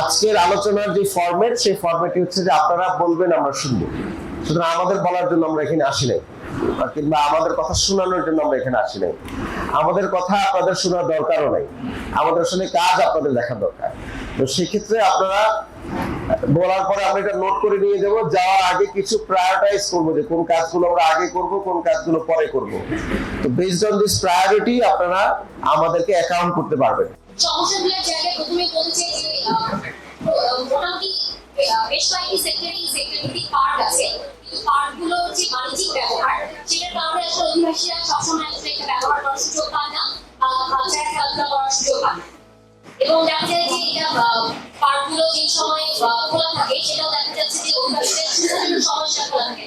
আজকের আলোচনার যে ফরম্যাট সেই ফরম্যাটটি হচ্ছে যে আপনারা বলবেন, আমরা শুনব। সুতরাং আমাদের বলার জন্য আমরা এখানে আসি নাই। কিংবা আমাদের কথা শোনানোর জন্য আমরা এখানে আসি নাই। আমাদের কথা আপনাদের শোনার দরকারও নাই। আমাদের আসলে কাজ আপনাদের দেখার দরকার। তো সেক্ষেত্রে আপনারা বলার পরে আমরা এটা নোট করে নিয়ে যাব। যাওয়ার আগে কিছু প্রায়োরিটাইজ করব যে কোন কাজগুলো আমরা আগে করব, কোন কাজগুলো পরে করব। তো বেসড অন দিস প্রায়োরিটি আপনারা আমাদেরকে অ্যাকাউন্ট করতে পারবেন। সমস্যাগুলোর জায়গায় প্রথমে বলতে যে মোটামুটি বেশ কয়েকটি সেক্টরে সেক্টরিটি পার্ক আছে কিন্তু যে বাণিজ্যিক ব্যবহার সেটার কারণে আসলে অধিবাসীরা সবসময় আসলে এটা ব্যবহার করার সুযোগ পান না কালচার খেলাধুলা করার সুযোগ পান না এবং দেখা যায় যে এটা পার্কগুলো যে সময় খোলা থাকে, সেটাও দেখা যাচ্ছে যে অধিবাসীদের সমস্যা খোলা থাকে।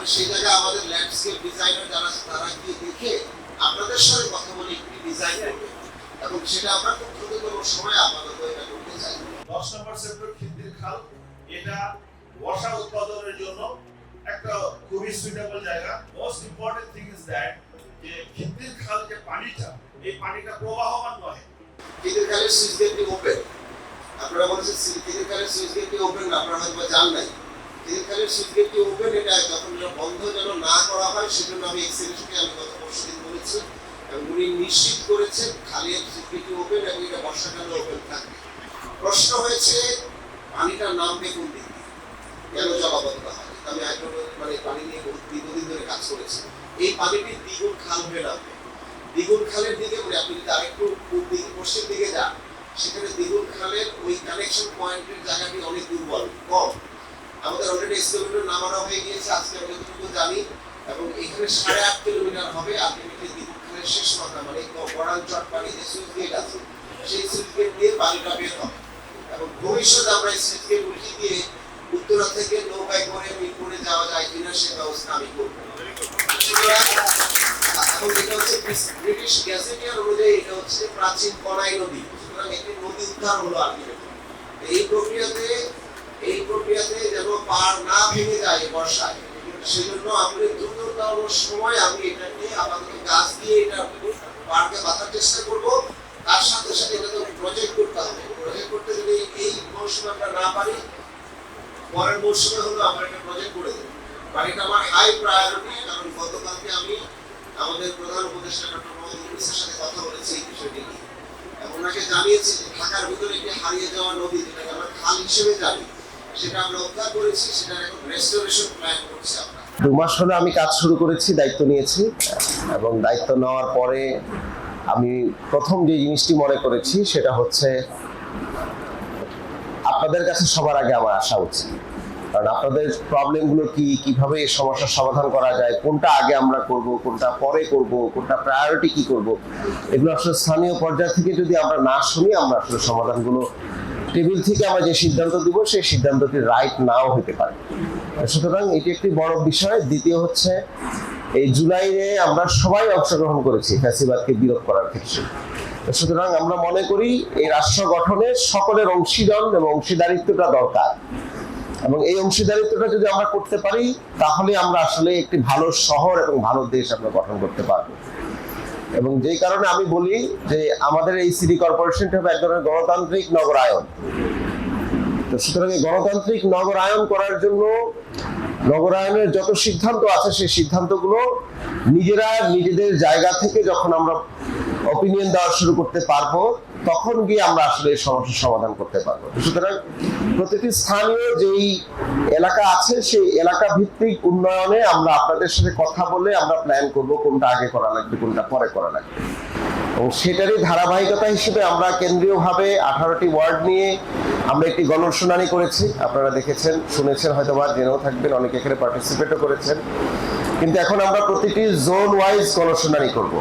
তাহলে সেই আমাদের ল্যান্ডস্কেপ ডিজাইনার যারা তারা গিয়ে দেখে আপনাদের সাথে কথা বলে একটি ডিজাইন করবে। এবং সেটা আমরা খুব দ্রুততম সময়ে আপাতত এটা করতে চাই। দশ নম্বর সেক্টর খিদ্দির খাল। এটা বর্ষা উৎপাদনের জন্য একটা খুবই সুইটেবল জায়গা। Most important thing is that যে খিদ্দির খাল যে পানিটা এই পানিটা প্রবাহমান নয় ঈদের কালের সুইচ গেটটি ওপেন আপনারা বলেছেন ঈদের কালের সুইচ গেটটি ওপেন আপনারা হয়তো জান নাই। সুইচ গেটটি ওপেন এটা যখন এটা বন্ধ যেন না করা হয়, সেজন্য আমি এক্সেলেন্সকে আমি গত পরশু বলেছি। উনি নিশ্চিত করেছেন খালি সুইচ ওপেন এবং এটা বর্ষাকালে ওপেন থাকবে। প্রশ্ন হয়েছে, পানিটা নামবে কোন দিক? কেন জলাবদ্ধ হয়? আমি হাইড্রো মানে পানি নিয়ে দীর্ঘদিন ধরে কাজ করেছি। এই পানিটি দ্বিগুণ খাল হয়ে নামবে। দ্বিগুণ খালের দিকে মানে আপনি যদি আরেকটু পূর্ব দিকে, পশ্চিম দিকে যান, সেখানে দ্বিগুণ খালের ওই কানেকশন পয়েন্টের জায়গাটি অনেক দুর্বল, কম। আমাদের অলরেডি এক্সকিউটিভ নামানো হয়ে গিয়েছে, আজকে আমি যতটুকু জানি। এবং এখানে সাড়ে আট কিলোমিটার হবে আলটিমেটলি দ্বিগুণ শেষ মাথা মানে বড়াঞ্চল পানি যে সুইচ গেট আছে, সেই সুইচ গেট দিয়ে পানিটা বের হবে। এবং ভবিষ্যতে আমরা এই সুইচ গেট উঠিয়ে দিয়ে উত্তরা থেকে নৌকায় করে মিরপুরে যাওয়া যায় কিনা সে ব্যবস্থা আমি করব। এখন এটা হচ্ছে ব্রিটিশ গ্যাজেটিয়ার অনুযায়ী এটা হচ্ছে প্রাচীন কনাই নদী। সুতরাং একটি নদী উদ্ধার হলো আলটিমেটলি। এই প্রক্রিয়াতে এই প্রক্রিয়াতে যেন পার না ভেঙে যায় বর্ষায়। সেজন্য আমি দ্রুততম সময় আমি এটা নিয়ে আপাতত গাছ দিয়ে এটা পার্কে বাঁধার চেষ্টা করব। তার সাথে সাথে এটা তো প্রজেক্ট করতে হবে। প্রজেক্ট করতে যদি এই মৌসুমে আমরা না পারি, পরের মৌসুমে হলো আমরা একটা প্রজেক্ট করে দেবো। বাড়িটা আমার হাই প্রায়োরিটি কারণ গতকালকে আমি আমাদের প্রধান উপদেষ্টা ডক্টর মোহাম্মদ সাথে কথা বলেছি এই বিষয়টি নিয়ে। ওনাকে জানিয়েছি ঢাকার ভিতরে একটি হারিয়ে যাওয়া নদী, যেটাকে আমরা খাল হিসেবে জানি দু মাস হলো আমি কাজ শুরু করেছি, দায়িত্ব নিয়েছি এবং দায়িত্ব নেওয়ার পরে আমি প্রথম যে জিনিসটি মনে করেছি সেটা হচ্ছে আপনাদের কাছে সবার আগে আমার আসা উচিত। কারণ আপনাদের প্রবলেমগুলো কি, কীভাবে এই সমস্যার সমাধান করা যায়, কোনটা আগে আমরা করব, কোনটা পরে করব, কোনটা প্রায়োরিটি কি করব, এগুলো আসলে স্থানীয় পর্যায় থেকে যদি আমরা না শুনি, আমরা আসলে সমাধানগুলো টেবিল থেকে আমরা যে সিদ্ধান্ত দিব, সেই সিদ্ধান্তটি রাইট নাও হতে পারে। সুতরাং এটি একটি বড় বিষয়। দ্বিতীয় হচ্ছে, এই জুলাইয়ে আমরা সবাই অংশগ্রহণ করেছি ফ্যাসিবাদকে বিরোধ করার ক্ষেত্রে। সুতরাং আমরা মনে করি, এই রাষ্ট্র গঠনে সকলের অংশীদার এবং অংশীদারিত্বটা দরকার। এবং এই অংশীদারিত্বটা যদি আমরা করতে পারি, তাহলে আমরা আসলে একটি ভালো শহর এবং ভালো দেশ আমরা গঠন করতে পারব। এবং যেই কারণে আমি বলি যে আমাদের এই সিটি কর্পোরেশনটা হবে এক ধরনের গণতান্ত্রিক নগরায়ন। তো সুতরাং এই গণতান্ত্রিক নগরায়ন করার জন্য নগরায়নের যত সিদ্ধান্ত আছে, সেই সিদ্ধান্তগুলো নিজেরা নিজেদের জায়গা থেকে যখন আমরা অপিনিয়ন দেওয়া শুরু করতে পারব তখন গিয়ে আমরা আসলে সমস্যার সমাধান করতে পারব। সুতরাং প্রতিটি স্থানীয় যেই এলাকা আছে, সেই এলাকা ভিত্তিক উন্নয়নে আমরা আপনাদের সাথে কথা বলে আমরা প্ল্যান করব কোনটা আগে করা লাগবে, কোনটা পরে করা লাগবে। এবং সেটারই ধারাবাহিকতা হিসেবে আমরা কেন্দ্রীয়ভাবে আঠারোটি ওয়ার্ড নিয়ে আমরা একটি গণশুনানি করেছি। আপনারা দেখেছেন, শুনেছেন হয়তো বা জেনেও থাকবেন, অনেকে এখানে পার্টিসিপেটও করেছেন। কিন্তু এখন আমরা প্রতিটি জোন ওয়াইজ গণশুনানি করব।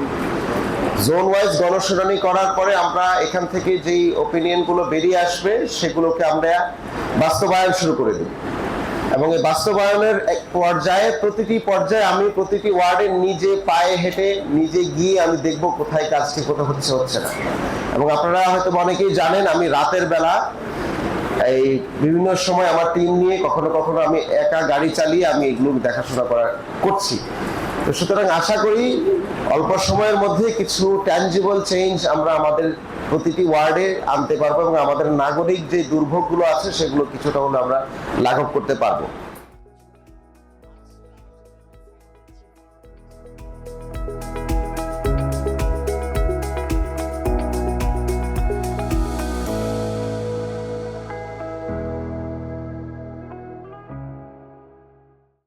জোন ওয়াইজ গণশুনানি করার পরে আমরা এখান থেকে যেই ওপিনিয়নগুলো বেরিয়ে আসবে, সেগুলোকে আমরা বাস্তবায়ন শুরু করে দিই এবং এই বাস্তবায়নের এক পর্যায়ে, প্রতিটি পর্যায়ে আমি প্রতিটি ওয়ার্ডে নিজে পায়ে হেঁটে নিজে গিয়ে আমি দেখব কোথায় কাজ ঠিক মতো হচ্ছে হচ্ছে না। এবং আপনারা হয়তো অনেকেই জানেন, আমি রাতের বেলা এই বিভিন্ন সময় আমার টিম নিয়ে কখনো কখনো আমি একা গাড়ি চালিয়ে আমি এগুলো দেখাশোনা করা করছি। তো সুতরাং আশা করি অল্প সময়ের মধ্যে কিছু ট্যাঞ্জিবল চেঞ্জ আমরা আমাদের প্রতিটি ওয়ার্ডে আনতে পারব এবং আমাদের নাগরিক যে দুর্ভোগগুলো আছে সেগুলো কিছুটা হলে আমরা লাঘব করতে পারব।